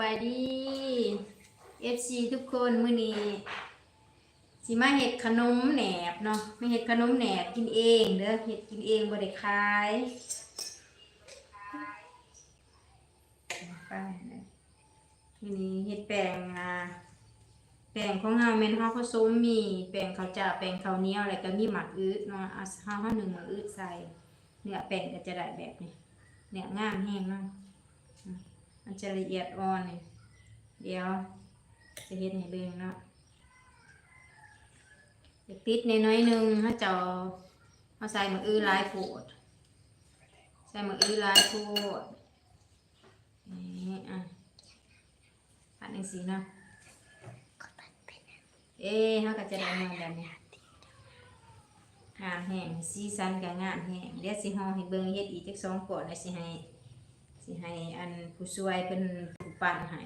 บายดี FC ทุกคนมื้อนี้สิมาเฮ็ดขนมแหนบเนาะไม่เฮ็ดขนมแหนบกินเองเด้อเฮ็ดกินเองบ่ได้ขายไปนะมื้อนี้เฮ็ดแป้งอ่าแป้งของเฮาแม่นเฮาผสมมีแป้งข้าวจ้าแป้งข้าวเหนียวแล้วก็มีหมักอึเนาะเอาเฮาเฮานึ่งหมักอึใส่เนื้อแป้งก็จะได้แบบนี้เนื้องามแห้งเนาะ มันจะละเอียดอ่อนนี่เดี๋ยว จะเห็นให้เบิ่งเนาะจะติดในน้อยนึงถ้าเจ้าเอาใส่มะอื้อลายโพดใส่มะอื้อลายโพดนี่อะผัดหนึ่งสีเนาะเอ๊ะเขาก็จะได้มาแบบนี้งานแห้งสีสันกับงานแห้งเดี๋ยวสิห่อให้เบิ่งเฮ็ดอีกจักสองก่อนแล้วสิให้ สิให้อันผู้ช่วยเป็นผู้ปั่นให้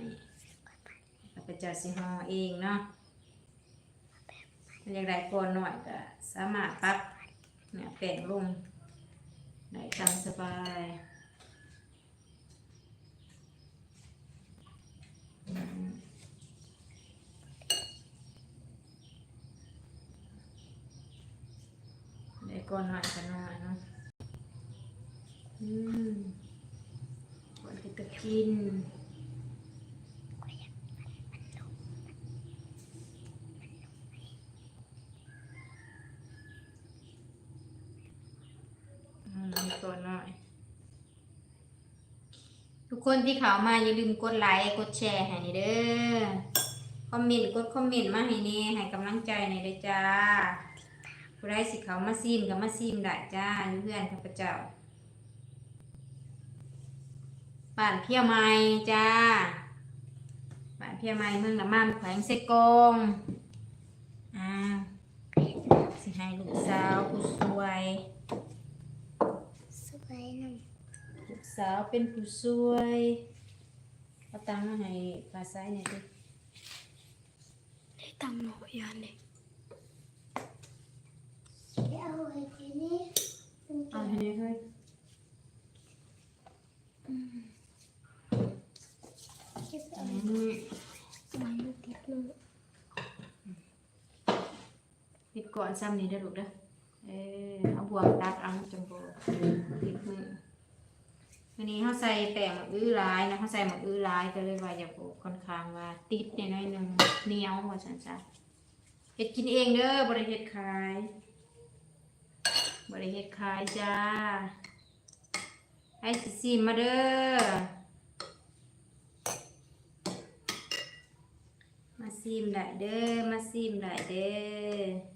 แล้วก็จะสิห่อเองเนาะอยากได้ก่อนหน่อยก็สามารถปรับเนี่ยแป้งลงได้ตามสบายได้ก่อนหน่อยก็หน่อยเนาะอืม วันที่จะกินอืมตัวหน่อย ทุกคนที่เขามาอย่าลืมกดไลค์กดแชร์ให้นี่เด้อคอมเมนต์กดคอมเมนต์มาให้นี่ให้กำลังใจหน่อยเด้อจ้าผู้ใดสิเขามาซีมก็มาซีมได้จ้าอยู่เพื่อนข้าพเจ้า บ้านเพียไม้จ้าบ้านเพียไม้เมืองน้ำมันแขวงเซกงอ่าสิให้ลูกสาวผู้สวยสวยหนึ่งลูกสาวเป็นผู้สวยเอาตังค์มาให้ปลาไซหน่อยดิได้ตำหนูยันเลยเอาไว้ที่นี่เอาให้หน่อยเฮ้ยเก็บอัเอานนี้ไว้ลูกติดก่อนซ้ำนี่เด้อลูกเด้อเออเอาบวงตัดเอาจังโบติดมือวันนี้เขาใส่แต่หมกอื้อลายนะเขาใส่หมกอื้อลายก็เลยว่าอย่าโบค่อนข้างว่าติดในน้อยหนึ่งเหนียวว่าฉันจ้ะเฮ็ดกินเองเด้อบริเฮ็ดขายบริเฮ็ดขายจ้าให้สิซิมมาเด้อมา ซิมได้เด้อมาซิมได้เด้อ